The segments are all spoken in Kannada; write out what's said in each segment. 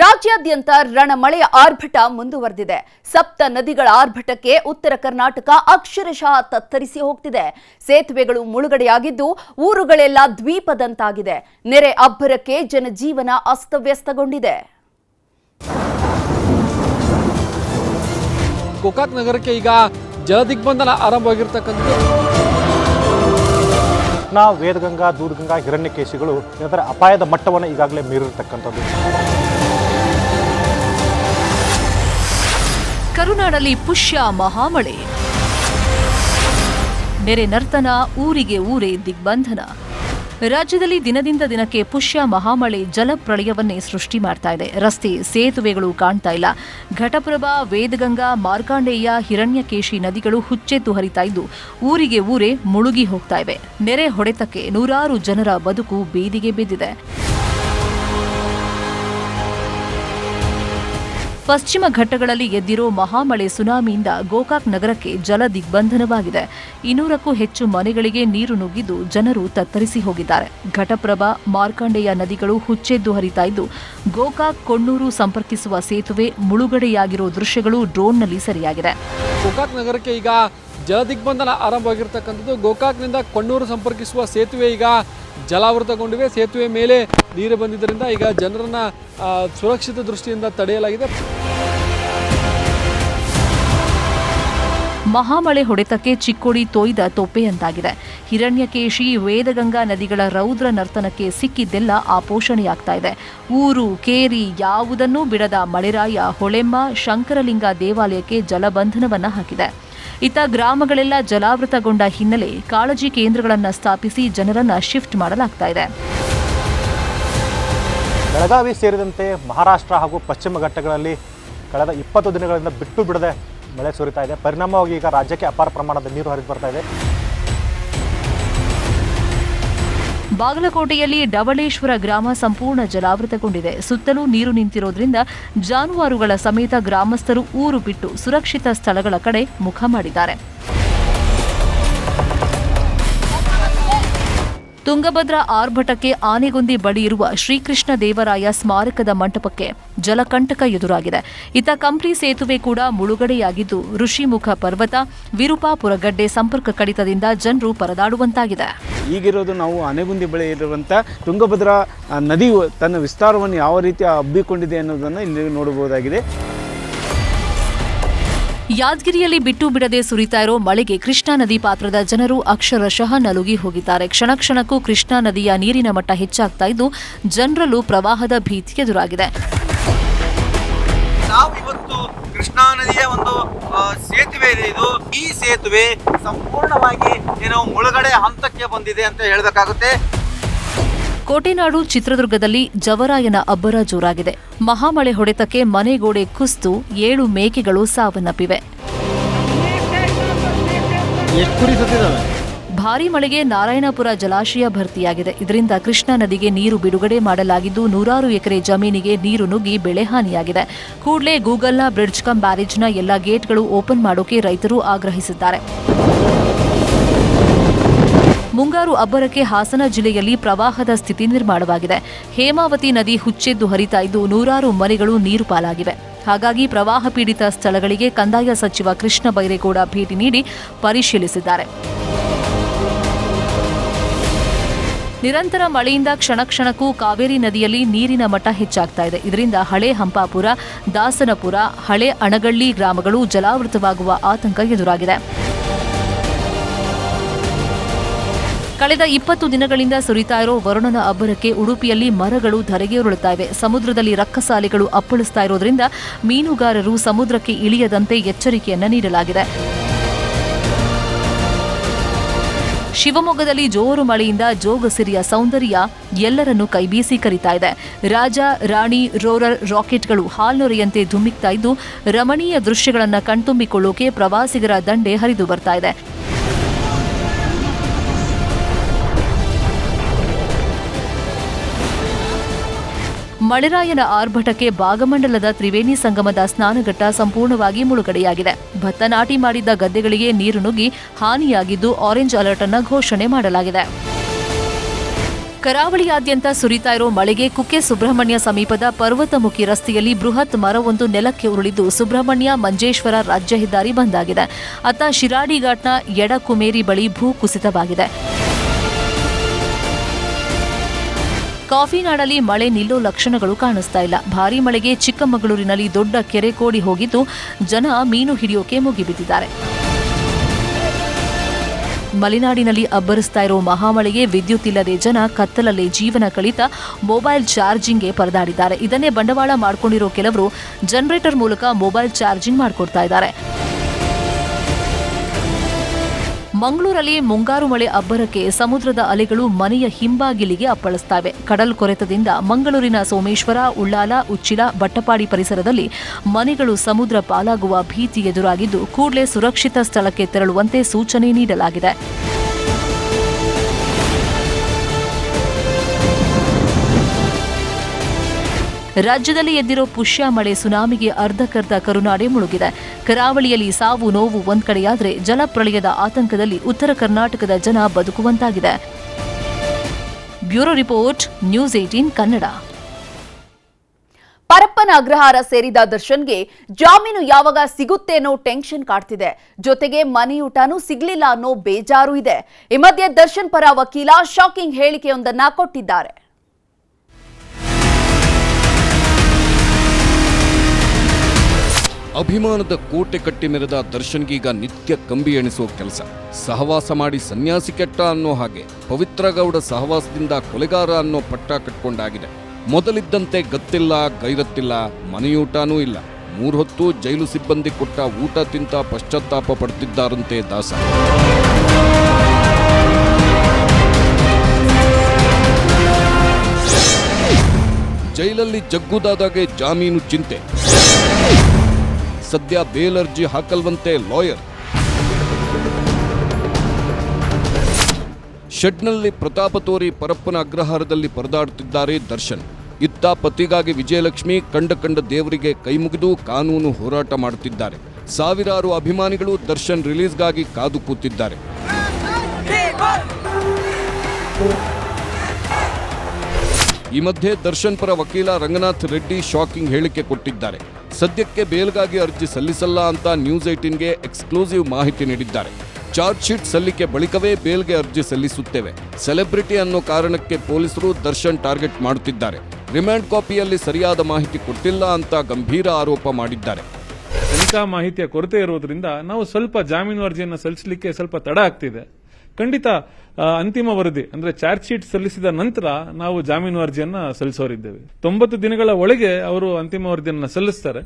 ರಾಜ್ಯಾದ್ಯಂತ ರಣಮಳೆಯ ಆರ್ಭಟ ಮುಂದುವರೆದಿದೆ. ಸಪ್ತ ನದಿಗಳ ಆರ್ಭಟಕ್ಕೆ ಉತ್ತರ ಕರ್ನಾಟಕ ಅಕ್ಷರಶಃ ತತ್ತರಿಸಿ ಹೋಗ್ತಿದೆ. ಸೇತುವೆಗಳು ಮುಳುಗಡೆಯಾಗಿದ್ದು ಊರುಗಳೆಲ್ಲ ದ್ವೀಪದಂತಾಗಿದೆ. ನೆರೆ ಅಬ್ಬರಕ್ಕೆ ಜನಜೀವನ ಅಸ್ತವ್ಯಸ್ತಗೊಂಡಿದೆ. ಗೋಕಾಕ್ ನಗರಕ್ಕೆ ಈಗ ಜಲದಿಗ್ಬಂಧನ ಆರಂಭವಾಗಿರ್ತಕ್ಕಂಥದ್ದು. ಕೃಷ್ಣಾ ವೇದಗಂಗಾ ದೂರ್ಗಂಗಾ ಹಿರಣ್ಯಕೇಶಿಗಳು ಇದರ ಅಪಾಯದ ಮಟ್ಟವನ್ನು ಈಗಾಗಲೇ ಮೀರಿರ್ತಕ್ಕಂಥದ್ದು. ಕರುನಾಡಲ್ಲಿ ಪುಷ್ಯ ಮಹಾಮಳೆ. ನೆರೆ ನರ್ತನ, ಊರಿಗೆ ಊರೇ ದಿಗ್ಬಂಧನ. ರಾಜ್ಯದಲ್ಲಿ ದಿನದಿಂದ ದಿನಕ್ಕೆ ಪುಷ್ಯ ಮಹಾಮಳೆ ಜಲಪ್ರಳಯವನ್ನೇ ಸೃಷ್ಟಿ ಮಾಡ್ತಾ ಇದೆ. ರಸ್ತೆ ಸೇತುವೆಗಳು ಕಾಣ್ತಾ ಇಲ್ಲ. ಘಟಪ್ರಭಾ, ವೇದಗಂಗಾ, ಮಾರ್ಕಾಂಡೇಯ, ಹಿರಣ್ಯಕೇಶಿ ನದಿಗಳು ಹುಚ್ಚೆದ್ದು ಹರಿತಾ ಇದ್ದು, ಊರಿಗೆ ಊರೇ ಮುಳುಗಿ ಹೋಗ್ತಾ ಇವೆ. ನೆರೆ ಹೊಡೆತಕ್ಕೆ ನೂರಾರು ಜನರ ಬದುಕು ಬೀದಿಗೆ ಬಿದ್ದಿದೆ. ಪಶ್ಚಿಮ ಘಟ್ಟಗಳಲ್ಲಿ ಎದ್ದಿರೋ ಮಹಾಮಳೆ ಸುನಾಮಿಯಿಂದ ಗೋಕಾಕ್ ನಗರಕ್ಕೆ ಜಲ ದಿಗ್ಬಂಧನವಾಗಿದೆ ಇನ್ನೂರಕ್ಕೂ ಹೆಚ್ಚು ಮನೆಗಳಿಗೆ ನೀರು ನುಗ್ಗಿದ್ದು ಜನರು ತತ್ತರಿಸಿ ಹೋಗಿದ್ದಾರೆ. ಘಟಪ್ರಭಾ, ಮಾರ್ಕಾಂಡೆಯ ನದಿಗಳು ಹುಚ್ಚೆದ್ದು ಹರಿತಾ ಇದ್ದು, ಗೋಕಾಕ್ ಕೊಣ್ಣೂರು ಸಂಪರ್ಕಿಸುವ ಸೇತುವೆ ಮುಳುಗಡೆಯಾಗಿರೋ ದೃಶ್ಯಗಳು ಡ್ರೋನ್ನಲ್ಲಿ ಸರಿಯಾಗಿದೆ. ಗೋಕಾಕ್ ನಗರಕ್ಕೆ ಈಗ ಜಲ ದಿಗ್ಬಂಧನ ಆರಂಭವಾಗಿರ್ತಕ್ಕಂಥದ್ದು ಗೋಕಾಕ್ನಿಂದ ಕೊಣ್ಣೂರು ಸಂಪರ್ಕಿಸುವ ಸೇತುವೆ ಈಗ ಜಲಾವೃತಗೊಂಡಿವೆ. ಸೇತುವೆ ಮೇಲೆ ನೀರು ಬಂದಿದ್ದರಿಂದ ಈಗ ಜನರನ್ನ ಸುರಕ್ಷಿತ ದೃಷ್ಟಿಯಿಂದ ತಡೆಯಲಾಗಿದೆ. ಮಹಾಮಳೆ ಹೊಡೆತಕ್ಕೆ ಚಿಕ್ಕೋಡಿ ತೋಯ್ದ ತೊಪ್ಪೆಯಂತಾಗಿದೆ ಹಿರಣ್ಯಕೇಶಿ, ವೇದಗಂಗಾ ನದಿಗಳ ರೌದ್ರ ನರ್ತನಕ್ಕೆ ಸಿಕ್ಕಿದ್ದೆಲ್ಲ ಆಪೋಷಣೆಯಾಗ್ತಾ ಇದೆ. ಊರು, ಕೇರಿ ಯಾವುದನ್ನೂ ಬಿಡದ ಮಳೆರಾಯ ಹೊಳೆಮ್ಮ ಶಂಕರಲಿಂಗ ದೇವಾಲಯಕ್ಕೆ ಜಲಬಂಧನವನ್ನ ಹಾಕಿದೆ. ಇತ್ತ ಗ್ರಾಮಗಳೆಲ್ಲ ಜಲಾವೃತಗೊಂಡ ಹಿನ್ನೆಲೆ ಕಾಳಜಿ ಕೇಂದ್ರಗಳನ್ನು ಸ್ಥಾಪಿಸಿ ಜನರನ್ನು ಶಿಫ್ಟ್ ಮಾಡಲಾಗ್ತಾ ಇದೆ. ಬೆಳಗಾವಿ ಸೇರಿದಂತೆ ಮಹಾರಾಷ್ಟ್ರ ಹಾಗೂ ಪಶ್ಚಿಮ ಘಟ್ಟಗಳಲ್ಲಿ ಕಳೆದ ಇಪ್ಪತ್ತು ದಿನಗಳಿಂದ ಬಿಟ್ಟು ಬಿಡದೆ ಮಳೆ ಸುರಿತಾ ಇದೆ. ಪರಿಣಾಮವಾಗಿ ಈಗ ರಾಜ್ಯಕ್ಕೆ ಅಪಾರ ಪ್ರಮಾಣದ ನೀರು ಹರಿದು ಬರ್ತಾ ಇದೆ. ಬಾಗಲಕೋಟೆಯಲ್ಲಿ ಡಬಳೇಶ್ವರ ಗ್ರಾಮ ಸಂಪೂರ್ಣ ಜಲಾವೃತಗೊಂಡಿದೆ. ಸುತ್ತಲೂ ನೀರು ನಿಂತಿರೋದ್ರಿಂದ ಜಾನುವಾರುಗಳ ಸಮೇತ ಗ್ರಾಮಸ್ಥರು ಊರು ಬಿಟ್ಟು ಸುರಕ್ಷಿತ ಸ್ಥಳಗಳ ಕಡೆ ಮುಖ ಮಾಡಿದ್ದಾರೆ. ತುಂಗಭದ್ರಾ ಆರ್ಭಟಕ್ಕೆ ಆನೆಗೊಂದಿ ಬಳಿ ಇರುವ ಶ್ರೀಕೃಷ್ಣ ದೇವರಾಯ ಸ್ಮಾರಕದ ಮಂಟಪಕ್ಕೆ ಜಲಕಂಟಕ ಎದುರಾಗಿದೆ. ಇತ್ತ ಕಂಪ್ಲಿ ಸೇತುವೆ ಕೂಡ ಮುಳುಗಡೆಯಾಗಿದ್ದು, ಋಷಿಮುಖ ಪರ್ವತ, ವಿರುಪಾಪುರ ಗಡ್ಡೆ ಸಂಪರ್ಕ ಕಡಿತದಿಂದ ಜನರು ಪರದಾಡುವಂತಾಗಿದೆ. ಈಗಿರೋದು ನಾವು ಆನೆಗುಂದಿ ಬಳಿ ಇರುವಂಥ ತುಂಗಭದ್ರಾ ನದಿಯು ತನ್ನ ವಿಸ್ತಾರವನ್ನು ಯಾವ ರೀತಿ ಹಬ್ಬಿಕೊಂಡಿದೆ ಅನ್ನೋದನ್ನು ಇಲ್ಲಿ ನೋಡಬಹುದಾಗಿದೆ. ಯಾದಗಿರಿಯಲ್ಲಿ ಬಿಟ್ಟು ಬಿಡದೆ ಸುರಿತಾ ಇರೋ ಮಳೆಗೆ ಕೃಷ್ಣಾ ನದಿ ಪಾತ್ರದ ಜನರು ಅಕ್ಷರಶಃ ನಲುಗಿ ಹೋಗಿದ್ದಾರೆ. ಕ್ಷಣ ಕ್ಷಣಕ್ಕೂ ಕೃಷ್ಣಾ ನದಿಯ ನೀರಿನ ಮಟ್ಟ ಹೆಚ್ಚಾಗ್ತಾ ಇದ್ದು ಜನರಲ್ಲೂ ಪ್ರವಾಹದ ಭೀತಿ ಎದುರಾಗಿದೆ. ಕೃಷ್ಣಾ ನದಿಯ ಒಂದು ಸೇತುವೆ ಇದೆ ಇದು. ಈ ಸೇತುವೆ ಸಂಪೂರ್ಣವಾಗಿ ಏನೋ ಮುಳುಗಡೆ ಹಂತಕ್ಕೆ ಬಂದಿದೆ ಅಂತ ಹೇಳಬೇಕಾಗುತ್ತೆ. ಕೋಟೆನಾಡು ಚಿತ್ರದುರ್ಗದಲ್ಲಿ ಜವರಾಯನ ಅಬ್ಬರ ಜೋರಾಗಿದೆ. ಮಹಾಮಳೆ ಹೊಡೆತಕ್ಕೆ ಮನೆಗೋಡೆ ಕುಸ್ತು ಏಳು ಮೇಕೆಗಳು ಸಾವನ್ನಪ್ಪಿವೆ. ಭಾರೀ ಮಳೆಗೆ ನಾರಾಯಣಪುರ ಜಲಾಶಯ ಭರ್ತಿಯಾಗಿದೆ. ಇದರಿಂದ ಕೃಷ್ಣಾ ನದಿಗೆ ನೀರು ಬಿಡುಗಡೆ ಮಾಡಲಾಗಿದ್ದು ನೂರಾರು ಎಕರೆ ಜಮೀನಿಗೆ ನೀರು ನುಗ್ಗಿ ಬೆಳೆ ಹಾನಿಯಾಗಿದೆ. ಕೂಡಲೇ ಗೂಗಲ್ನ ಬ್ರಿಡ್ಜ್ ಕಂ ಬ್ಯಾರೇಜ್ನ ಎಲ್ಲ ಗೇಟ್ಗಳು ಓಪನ್ ಮಾಡೋಕೆ ರೈತರು ಆಗ್ರಹಿಸಿದ್ದಾರೆ. ಮುಂಗಾರು ಅಬ್ಬರಕ್ಕೆ ಹಾಸನ ಜಿಲ್ಲೆಯಲ್ಲಿ ಪ್ರವಾಹದ ಸ್ಥಿತಿ ನಿರ್ಮಾಣವಾಗಿದೆ. ಹೇಮಾವತಿ ನದಿ ಹುಚ್ಚೆದ್ದು ಹರಿತಾ ಇದ್ದು ನೂರಾರು ಮನೆಗಳು ನೀರು ಪಾಲಾಗಿವೆ. ಹಾಗಾಗಿ ಪ್ರವಾಹ ಪೀಡಿತ ಸ್ಥಳಗಳಿಗೆ ಕಂದಾಯ ಸಚಿವ ಕೃಷ್ಣ ಬೈರೇಗೌಡ ಭೇಟಿ ನೀಡಿ ಪರಿಶೀಲಿಸಿದ್ದಾರೆ. ನಿರಂತರ ಮಳೆಯಿಂದ ಕ್ಷಣ ಕ್ಷಣಕ್ಕೂ ಕಾವೇರಿ ನದಿಯಲ್ಲಿ ನೀರಿನ ಮಟ್ಟ ಹೆಚ್ಚಾಗ್ತಾ ಇದೆ. ಇದರಿಂದ ಹಳೆ ಹಂಪಾಪುರ, ದಾಸನಪುರ, ಹಳೆ ಅಣಗಳ್ಳಿ ಗ್ರಾಮಗಳು ಜಲಾವೃತವಾಗುವ ಆತಂಕ ಎದುರಾಗಿದೆ. ಕಳೆದ ಇಪ್ಪತ್ತು ದಿನಗಳಿಂದ ಸುರಿತಾ ಇರೋ ವರುಣನ ಅಬ್ಬರಕ್ಕೆ ಉಡುಪಿಯಲ್ಲಿ ಮರಗಳು ಧರೆಗೆ ಉರುಳುತ್ತಾ ಇವೆ ಸಮುದ್ರದಲ್ಲಿ ರಕ್ಕಸಾಲೆಗಳು ಅಪ್ಪಳಿಸ್ತಾ ಇರೋದ್ರಿಂದ ಮೀನುಗಾರರು ಸಮುದ್ರಕ್ಕೆ ಇಳಿಯದಂತೆ ಎಚ್ಚರಿಕೆಯನ್ನು ನೀಡಲಾಗಿದೆ. ಶಿವಮೊಗ್ಗದಲ್ಲಿ ಜೋರು ಮಳೆಯಿಂದ ಜೋಗಸಿರಿಯ ಸೌಂದರ್ಯ ಎಲ್ಲರನ್ನೂ ಕೈಬೀಸಿ ಕರೀತಾ ಇದೆ. ರಾಜ, ರಾಣಿ, ರೋರರ್ ರಾಕೆಟ್ಗಳು ಹಾಲ್ನೊರೆಯಂತೆ ಧುಮ್ಮಿಕ್ತಾ ಇದ್ದು, ರಮಣೀಯ ದೃಶ್ಯಗಳನ್ನು ಕಣ್ತುಂಬಿಕೊಳ್ಳೋಕೆ ಪ್ರವಾಸಿಗರ ದಂಡೆ ಹರಿದು ಬರ್ತಾ ಇದೆ. ಮಳೆರಾಯನ ಆರ್ಭಟಕ್ಕೆ ಭಾಗಮಂಡಲದ ತ್ರಿವೇಣಿ ಸಂಗಮದ ಸ್ನಾನಘಟ್ಟ ಸಂಪೂರ್ಣವಾಗಿ ಮುಳುಗಡೆಯಾಗಿದೆ. ಭತ್ತ ನಾಟಿ ಮಾಡಿದ್ದ ಗದ್ದೆಗಳಿಗೆ ನೀರು ನುಗ್ಗಿ ಹಾನಿಯಾಗಿದ್ದು ಆರೆಂಜ್ ಅಲರ್ಟ್ ಅನ್ನು ಘೋಷಣೆ ಮಾಡಲಾಗಿದೆ. ಕರಾವಳಿಯಾದ್ಯಂತ ಸುರಿತಾ ಇರೋ ಮಳೆಗೆ ಕುಕ್ಕೆ ಸುಬ್ರಹ್ಮಣ್ಯ ಸಮೀಪದ ಪರ್ವತಮುಖಿ ರಸ್ತೆಯಲ್ಲಿ ಬೃಹತ್ ಮರವೊಂದು ನೆಲಕ್ಕೆ ಉರುಳಿದ್ದು ಸುಬ್ರಹ್ಮಣ್ಯ ಮಂಜೇಶ್ವರ ರಾಜ್ಯ ಹೆದ್ದಾರಿ ಬಂದಾಗಿದೆ ಅತ್ತ ಶಿರಾಡಿ ಘಾಟ್ನ ಎಡಕುಮೇರಿ ಬಳಿ ಭೂ ಕುಸಿತವಾಗಿದೆ. ಕಾಫಿನಾಡಲ್ಲಿ ಮಳೆ ನಿಲ್ಲೋ ಲಕ್ಷಣಗಳು ಕಾಣಿಸ್ತಾ ಇಲ್ಲ. ಭಾರೀ ಮಳೆಗೆ ಚಿಕ್ಕಮಗಳೂರಿನಲ್ಲಿ ದೊಡ್ಡ ಕೆರೆ ಕೋಡಿ ಹೋಗಿದ್ದು, ಜನ ಮೀನು ಹಿಡಿಯೋಕೆ ಮುಗಿಬಿದ್ದಿದ್ದಾರೆ. ಮಲೆನಾಡಿನಲ್ಲಿ ಅಬ್ಬರಿಸ್ತಾ ಇರೋ ಮಹಾಮಳೆಗೆ ವಿದ್ಯುತ್ ಇಲ್ಲದೆ ಜನ ಕತ್ತಲಲ್ಲೇ ಜೀವನ ಕಳಿತ ಮೊಬೈಲ್ ಚಾರ್ಜಿಂಗ್ಗೆ ಪರದಾಡಿದ್ದಾರೆ. ಇದನ್ನೇ ಬಂಡವಾಳ ಮಾಡಿಕೊಂಡಿರೋ ಕೆಲವರು ಜನರೇಟರ್ ಮೂಲಕ ಮೊಬೈಲ್ ಚಾರ್ಜಿಂಗ್ ಮಾಡಿಕೊಡ್ತಾ ಇದ್ದಾರೆ. ಮಂಗಳೂರಲ್ಲಿ ಮುಂಗಾರು ಮಳೆ ಅಬ್ಬರಕ್ಕೆ ಸಮುದ್ರದ ಅಲೆಗಳು ಮನೆಯ ಹಿಂಬಾಗಿಲಿಗೆ ಅಪ್ಪಳಿಸ್ತವೆ. ಕಡಲ್ ಕೊರೆತದಿಂದ ಮಂಗಳೂರಿನ ಸೋಮೇಶ್ವರ, ಉಳ್ಳಾಲ, ಉಚ್ಚಿಲ, ಬಟ್ಟಪಾಡಿ ಪರಿಸರದಲ್ಲಿ ಮನೆಗಳು ಸಮುದ್ರ ಪಾಲಾಗುವ ಭೀತಿ ಎದುರಾಗಿದ್ದು ಕೂಡಲೇ ಸುರಕ್ಷಿತ ಸ್ಥಳಕ್ಕೆ ತೆರಳುವಂತೆ ಸೂಚನೆ ನೀಡಲಾಗಿದೆ. ರಾಜ್ಯದಲ್ಲಿ ಎದ್ದಿರೋ ಪುಷ್ಯ ಮಳೆ ಸುನಾಮಿಗೆ ಅರ್ಧಕರ್ಧ ಕರುನಾಡೆ ಮುಳುಗಿದೆ. ಕರಾವಳಿಯಲ್ಲಿ ಸಾವು ನೋವು ಒಂದ್ ಕಡೆಯಾದ್ರೆ ಜಲಪ್ರಳಯದ ಆತಂಕದಲ್ಲಿ ಉತ್ತರ ಕರ್ನಾಟಕದ ಜನ ಬದುಕುವಂತಾಗಿದೆ. Bureau report, news eighteen Kannada. Parappana Agrahara ಸೇರಿದ ದರ್ಶನ್ಗೆ ಜಾಮೀನು ಯಾವಾಗ ಸಿಗುತ್ತೆ ಅನ್ನೋ ಟೆನ್ಷನ್ ಕಾಡ್ತಿದೆ. ಜೊತೆಗೆ ಮನೆಯೂಟನೂ ಸಿಗ್ಲಿಲ್ಲ ಅನ್ನೋ ಬೇಜಾರು ಇದೆ. ಈ ಮಧ್ಯೆ ದರ್ಶನ್ ಪರ ವಕೀಲ ಶಾಕಿಂಗ್ ಹೇಳಿಕೆಯೊಂದನ್ನ ಕೊಟ್ಟಿದ್ದಾರೆ. ಅಭಿಮಾನದ ಕೋಟೆ ಕಟ್ಟಿ ಮೆರೆದ ದರ್ಶನ್ಗೀಗ ನಿತ್ಯ ಕಂಬಿ ಎಣಿಸುವ ಕೆಲಸ. ಸಹವಾಸ ಮಾಡಿ ಸನ್ಯಾಸಿ ಕೆಟ್ಟ ಅನ್ನೋ ಹಾಗೆ ಪವಿತ್ರಗೌಡ ಸಹವಾಸದಿಂದ ಕೊಲೆಗಾರ ಅನ್ನೋ ಪಟ್ಟ ಕಟ್ಕೊಂಡಾಗಿದೆ. ಮೊದಲಿದ್ದಂತೆ ಗತ್ತಿಲ್ಲ, ಗೈರತ್ತಿಲ್ಲ, ಮನೆಯೂಟನೂ ಇಲ್ಲ. ಮೂರ್ಹೊತ್ತು ಜೈಲು ಸಿಬ್ಬಂದಿ ಕೊಟ್ಟ ಊಟ ತಿಂತ ಪಶ್ಚಾತ್ತಾಪ ಪಡ್ತಿದ್ದಾರಂತೆ ದಾಸ. ಜೈಲಲ್ಲಿ ಜಗ್ಗುದಾದಾಗೆ ಜಾಮೀನು ಚಿಂತೆ. ಸದ್ಯ ಬೇಲ್ ಅರ್ಜಿ ಹಾಕಲ್ವಂತೆ ಲಾಯರ್. ಶೆಡ್ನಲ್ಲಿ ಪ್ರತಾಪ ತೋರಿ ಪರಪ್ಪನ ಅಗ್ರಹಾರದಲ್ಲಿ ಪರದಾಡುತ್ತಿದ್ದಾರೆ ದರ್ಶನ್. ಇತ್ತ ಪತಿಗಾಗಿ ವಿಜಯಲಕ್ಷ್ಮಿ ಕಂಡ ಕಂಡ ದೇವರಿಗೆ ಕೈಮುಗಿದು ಕಾನೂನು ಹೋರಾಟ ಮಾಡುತ್ತಿದ್ದಾರೆ. ಸಾವಿರಾರು ಅಭಿಮಾನಿಗಳು ದರ್ಶನ್ ರಿಲೀಸ್ಗಾಗಿ ಕಾದು ಕೂತಿದ್ದಾರೆ. ಈ ಮಧ್ಯೆ ದರ್ಶನ್ ಪರ ವಕೀಲ ರಂಗನಾಥ್ ರೆಡ್ಡಿ ಶಾಕಿಂಗ್ ಹೇಳಿಕೆ ಕೊಟ್ಟಿದ್ದಾರೆ. ಸದ್ಯಕ್ಕೆ ಬೇಲ್ಗಾಗಿ ಅರ್ಜಿ ಸಲ್ಲಿಸಲ್ಲ ಅಂತ ನ್ಯೂಸ್ ಏಟೀನ್ಗೆ ಎಕ್ಸ್ಕ್ಲೂಸಿವ್ ಮಾಹಿತಿ ನೀಡಿದ್ದಾರೆ. ಚಾರ್ಜ್ ಶೀಟ್ ಸಲ್ಲಿಕೆ ಬಳಿಕವೇ ಬೇಲ್ಗೆ ಅರ್ಜಿ ಸಲ್ಲಿಸುತ್ತೇವೆ. ಸೆಲೆಬ್ರಿಟಿ ಅನ್ನೋ ಕಾರಣಕ್ಕೆ ಪೊಲೀಸರು ದರ್ಶನ್ ಟಾರ್ಗೆಟ್ ಮಾಡುತ್ತಿದ್ದಾರೆ. ರಿಮ್ಯಾಂಡ್ ಕಾಪಿಯಲ್ಲಿ ಸರಿಯಾದ ಮಾಹಿತಿ ಕೊಟ್ಟಿಲ್ಲ ಅಂತ ಗಂಭೀರ ಆರೋಪ ಮಾಡಿದ್ದಾರೆ. ತನಿಖಾ ಮಾಹಿತಿಯ ಕೊರತೆ ಇರುವುದರಿಂದ ನಾವು ಸ್ವಲ್ಪ ಜಾಮೀನು ಅರ್ಜಿಯನ್ನು ಸಲ್ಲಿಸಲಿಕ್ಕೆ ಸ್ವಲ್ಪ ತಡ ಆಗ್ತಿದೆ. ಖಂಡಿತ ಅಂತಿಮ ವರದಿ, ಅಂದ್ರೆ ಚಾರ್ಜ್ ಶೀಟ್ ಸಲ್ಲಿಸಿದ ನಂತರ ನಾವು ಜಾಮೀನು ಅರ್ಜಿಯನ್ನ ಸಲ್ಲಿಸೋರಿದ್ದೇವೆ ತೊಂಬತ್ತು ದಿನಗಳ ಒಳಗೆ ಅವರು ಅಂತಿಮ ವರದಿಯನ್ನು ಸಲ್ಲಿಸ್ತಾರೆ.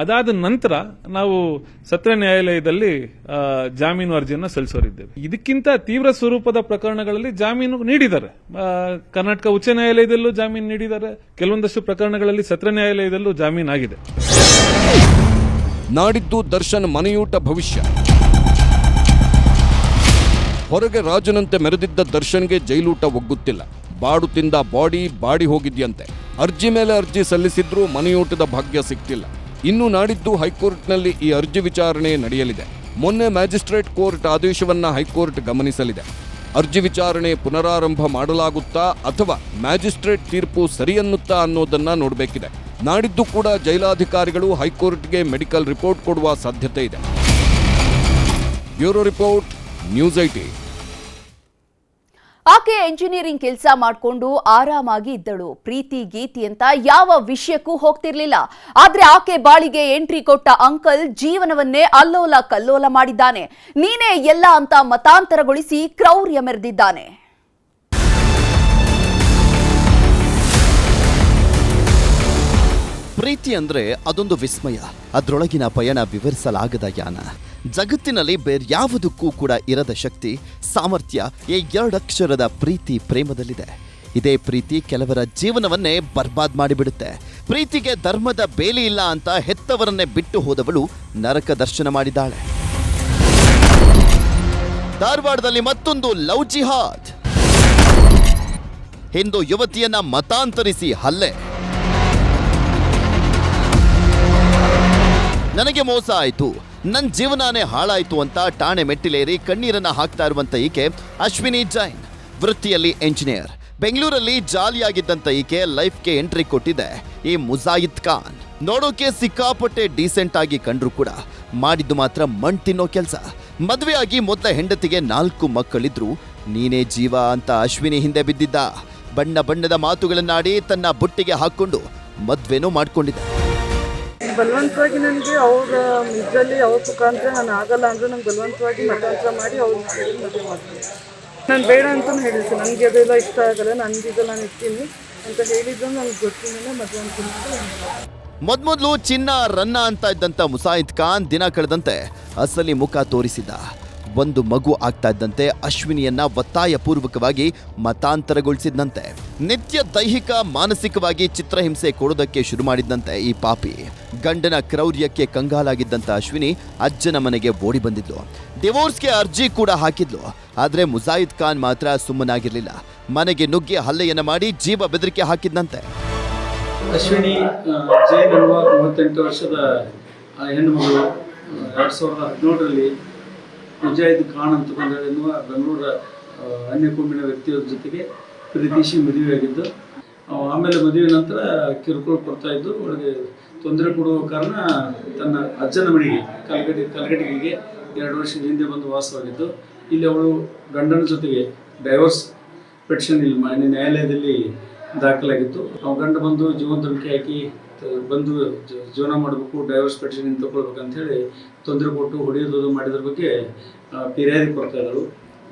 ಅದಾದ ನಂತರ ನಾವು ಸತ್ರ ನ್ಯಾಯಾಲಯದಲ್ಲಿ ಜಾಮೀನು ಅರ್ಜಿಯನ್ನು ಸಲ್ಲಿಸೋರಿದ್ದೇವೆ ಇದಕ್ಕಿಂತ ತೀವ್ರ ಸ್ವರೂಪದ ಪ್ರಕರಣಗಳಲ್ಲಿ ಜಾಮೀನು ನೀಡಿದ್ದಾರೆ. ಕರ್ನಾಟಕ ಉಚ್ಚ ನ್ಯಾಯಾಲಯದಲ್ಲೂ ಜಾಮೀನು ನೀಡಿದ್ದಾರೆ. ಕೆಲವೊಂದಷ್ಟು ಪ್ರಕರಣಗಳಲ್ಲಿ ಸತ್ರ ನ್ಯಾಯಾಲಯದಲ್ಲೂ ಜಾಮೀನು ಆಗಿದೆ ನಾಡಿದ್ದು ದರ್ಶನ್ ಮನೆಯೂಟ ಭವಿಷ್ಯ. ಹೊರಗೆ ರಾಜನಂತೆ ಮೆರೆದಿದ್ದ ದರ್ಶನ್ಗೆ ಜೈಲೂಟ ಒಗ್ಗುತ್ತಿಲ್ಲ. ಬಾಡು ತಿಂದ ಬಾಡಿ ಬಾಡಿ ಹೋಗಿದ್ಯಂತೆ. ಅರ್ಜಿ ಮೇಲೆ ಅರ್ಜಿ ಸಲ್ಲಿಸಿದ್ರೂ ಮನೆಯೂಟದ ಭಾಗ್ಯ ಸಿಕ್ತಿಲ್ಲ. ಇನ್ನು ನಾಡಿದ್ದು ಹೈಕೋರ್ಟ್ನಲ್ಲಿ ಈ ಅರ್ಜಿ ವಿಚಾರಣೆ ನಡೆಯಲಿದೆ. ಮೊನ್ನೆ ಮ್ಯಾಜಿಸ್ಟ್ರೇಟ್ ಕೋರ್ಟ್ ಆದೇಶವನ್ನ ಹೈಕೋರ್ಟ್ ಗಮನಿಸಲಿದೆ. ಅರ್ಜಿ ವಿಚಾರಣೆ ಪುನರಾರಂಭ ಮಾಡಲಾಗುತ್ತಾ ಅಥವಾ ಮ್ಯಾಜಿಸ್ಟ್ರೇಟ್ ತೀರ್ಪು ಸರಿಯನ್ನುತ್ತಾ ಅನ್ನೋದನ್ನ ನೋಡಬೇಕಿದೆ. ನಾಡಿದ್ದು ಕೂಡ ಜೈಲಾಧಿಕಾರಿಗಳು ಹೈಕೋರ್ಟ್ಗೆ ಮೆಡಿಕಲ್ ರಿಪೋರ್ಟ್ ಕೊಡುವ ಸಾಧ್ಯತೆ ಇದೆ. Bureau report. News IT. ಆಕೆ ಎಂಜಿನಿಯರಿಂಗ್ ಕೆಲಸ ಮಾಡಿಕೊಂಡು ಆರಾಮಾಗಿ ಇದ್ದಳು. ಪ್ರೀತಿ ಗೀತಿ ಅಂತ ಯಾವ ವಿಷಯಕ್ಕೂ ಹೋಗ್ತಿರ್ಲಿಲ್ಲ. ಆದ್ರೆ ಆಕೆ ಬಾಳಿಗೆ ಎಂಟ್ರಿ ಕೊಟ್ಟ ಅಂಕಲ್ ಜೀವನವನ್ನೇ ಅಲ್ಲೋಲ ಕಲ್ಲೋಲ ಮಾಡಿದ್ದಾನೆ. ನೀನೇ ಎಲ್ಲ ಅಂತ ಮತಾಂತರಗೊಳಿಸಿ ಕ್ರೌರ್ಯ ಮೆರೆದಿದ್ದಾನೆ. ಪ್ರೀತಿ ಅಂದ್ರೆ ಅದೊಂದು ವಿಸ್ಮಯ. ಅದ್ರೊಳಗಿನ ಪಯಣ ವಿವರಿಸಲಾಗದ ಯಾನ. ಜಗತ್ತಿನಲ್ಲಿ ಬೇರ್ಯಾವುದಕ್ಕೂ ಕೂಡ ಇರದ ಶಕ್ತಿ, ಸಾಮರ್ಥ್ಯ ಈ ಎರಡಕ್ಷರದ ಪ್ರೀತಿ ಪ್ರೇಮದಲ್ಲಿದೆ. ಇದೇ ಪ್ರೀತಿ ಕೆಲವರ ಜೀವನವನ್ನೇ ಬರ್ಬಾದ್ ಮಾಡಿಬಿಡುತ್ತೆ. ಪ್ರೀತಿಗೆ ಧರ್ಮದ ಬೇಲಿ ಇಲ್ಲ ಅಂತ ಹೆತ್ತವರನ್ನೇ ಬಿಟ್ಟು ಹೋದವಳು ನರಕ ದರ್ಶನ ಮಾಡಿದ್ದಾಳೆ. ಧಾರವಾಡದಲ್ಲಿ ಮತ್ತೊಂದು ಲವ್ ಜಿಹಾದ್. ಹಿಂದೂ ಯುವತಿಯನ್ನ ಮತಾಂತರಿಸಿ ಹಲ್ಲೆ. ನನಗೆ ಮೋಸ ಆಯ್ತು. ನನ್ನ ಜೀವನಾನೇ ಹಾಳಾಯ್ತು ಅಂತ ಠಾಣೆ ಮೆಟ್ಟಿಲೇರಿ ಕಣ್ಣೀರನ್ನ ಹಾಕ್ತಾ ಇರುವಂಥ ಈಕೆ ಅಶ್ವಿನಿ ಜೈನ್, ವೃತ್ತಿಯಲ್ಲಿ ಎಂಜಿನಿಯರ್. ಬೆಂಗಳೂರಲ್ಲಿ ಜಾಲಿಯಾಗಿದ್ದಂಥ ಈಕೆ ಲೈಫ್ಗೆ ಎಂಟ್ರಿ ಕೊಟ್ಟಿದೆ. ಈ ಮುಜಾಯಿದ್ ಖಾನ್ ನೋಡೋಕೆ ಸಿಕ್ಕಾಪಟ್ಟೆ ಡೀಸೆಂಟ್ ಆಗಿ ಕಂಡ್ರು ಕೂಡ. ಮಾಡಿದ್ದು ಮಾತ್ರ ಮಣ್ ತಿನ್ನೋ ಕೆಲಸ. ಮದುವೆಯಾಗಿ ಮೊದಲ ಹೆಂಡತಿಗೆ ನಾಲ್ಕು ಮಕ್ಕಳಿದ್ರು. ನೀನೇ ಜೀವ ಅಂತ ಅಶ್ವಿನಿ ಹಿಂದೆ ಬಿದ್ದಿದ್ದ. ಬಣ್ಣ ಬಣ್ಣದ ಮಾತುಗಳನ್ನಾಡಿ ತನ್ನ ಬುಟ್ಟಿಗೆ ಹಾಕ್ಕೊಂಡು ಮದ್ವೆನೂ ಮಾಡ್ಕೊಂಡಿದ್ದ. ಬಲವಂತವಾಗಿ ನನಗೆ ಅವ್ರ ಇದರಲ್ಲಿ ಅವ್ರ ಮುಖಾಂತರ ನಾನು ಆಗಲ್ಲ ಅಂದರೆ ನಂಗೆ ಬಲವಂತವಾಗಿ ಮತಾಂತರ ಮಾಡಿ ಅವ್ರ ಮದುವೆ ಮಾಡ್ತೀನಿ. ನಾನು ಬೇಡ ಅಂತ ಹೇಳಿದ್ದೆ. ನನಗೆ ಅದೆಲ್ಲ ಇಷ್ಟ ಆಗಲ್ಲ ನನಗೀಗ ನಾನು ಇರ್ತೀನಿ ಅಂತ ಹೇಳಿದ್ರು ನನಗೆ ಗೊತ್ತಿನ ಮದುವೆ ಅಂತ ಮೊದ್ಮೊದ್ಲು ಚಿನ್ನ ರನ್ನ ಅಂತ ಇದ್ದಂತ ಮುಸಾಯಿದ್ ಖಾನ್ ದಿನ ಕಳೆದಂತೆ ಅಸಲಿ ಮುಖ ತೋರಿಸಿದ ಒಂದು ಮಗು ಆಗ್ತಾ ಇದ್ದಂತೆ ಅಶ್ವಿನಿಯನ್ನ ಒತ್ತಾಯಪೂರ್ವಕವಾಗಿ ಮತಾಂತರಗೊಳಿಸಿದ್ದಂತೆ ನಿತ್ಯ ದೈಹಿಕ, ಮಾನಸಿಕವಾಗಿ ಚಿತ್ರಹಿಂಸೆ ಕೊಡೋದಕ್ಕೆ ಶುರು ಮಾಡಿದ್ದಂತೆ ಈ ಪಾಪಿ. ಗಂಡನ ಕ್ರೌರ್ಯಕ್ಕೆ ಕಂಗಾಲಾಗಿದ್ದಂಥ ಅಶ್ವಿನಿ ಅಜ್ಜನ ಮನೆಗೆ ಓಡಿ ಬಂದಿದ್ಲು. ಡಿವೋರ್ಸ್ಗೆ ಅರ್ಜಿ ಕೂಡ ಹಾಕಿದ್ಲು. ಆದ್ರೆ ಮುಜಾಯಿದ್ ಖಾನ್ ಮಾತ್ರ ಸುಮ್ಮನಾಗಿರಲಿಲ್ಲ. ಮನೆಗೆ ನುಗ್ಗಿ ಹಲ್ಲೆಯನ್ನು ಮಾಡಿ ಜೀವ ಬೆದರಿಕೆ ಹಾಕಿದ್ದಂತೆ ಅಶ್ವಿನಿ ಎಂಬ ಮೂವತ್ತೆಂಟು ವರ್ಷದ ಹೆಣ್ಣು ಮಗಳು ಎರಡು ಸಾವಿರದ ಹದಿನೇಳರಲ್ಲಿ ಮುಜಾಹಿದ್ ಖಾನ್ ಅಂತ ಬಂದ ಬೆಂಗಳೂರ ಅನ್ಯಕೊಂಬಿನ ವ್ಯಕ್ತಿಯವ್ರ ವ್ಯಕ್ತಿಯ ಜೊತೆಗೆ ಪ್ರೀತಿಸಿ ಮದುವೆಯಾಗಿದ್ದು ಆಮೇಲೆ ಮದುವೆ ನಂತರ ಕಿರುಕುಳ ಕೊಡ್ತಾ ಇದ್ದು, ಅವಳಿಗೆ ತೊಂದರೆ ಕೊಡುವ ಕಾರಣ ತನ್ನ ಅಜ್ಜನ ಮನೆಗೆ, ಕಲಗಡಿ ಕಲಗಡಿಗೆ ಎರಡು ವರ್ಷದ ಹಿಂದೆ ಬಂದು ವಾಸವಾಗಿದ್ದು, ಇಲ್ಲಿ ಅವಳು ಗಂಡನ ಜೊತೆಗೆ ಡೈವರ್ಸ್ ಪೆಟಿಷನ್ ಇಲ್ಲಿ ನ್ಯಾಯಾಲಯದಲ್ಲಿ ದಾಖಲಾಗಿತ್ತು. ನಾವು ಗಂಡ ಬಂದು ಜೀವನ ಧಮಕಿ ಹಾಕಿ ಬಂದು ಜೀವನ ಮಾಡಬೇಕು ಡೈವರ್ಸ್ ಪೆಟಿಷನ್ ತಗೊಳ್ಬೇಕು ಅಂತ ಹೇಳಿ ತೊಂದರೆ ಕೊಟ್ಟು ಹೊಡೆಯೋದು ಮಾಡಿದ್ರ ಬಗ್ಗೆ ಫಿರ್ಯಾದಿ ಕೊಡ್ತಾ ಇದ್ದರು.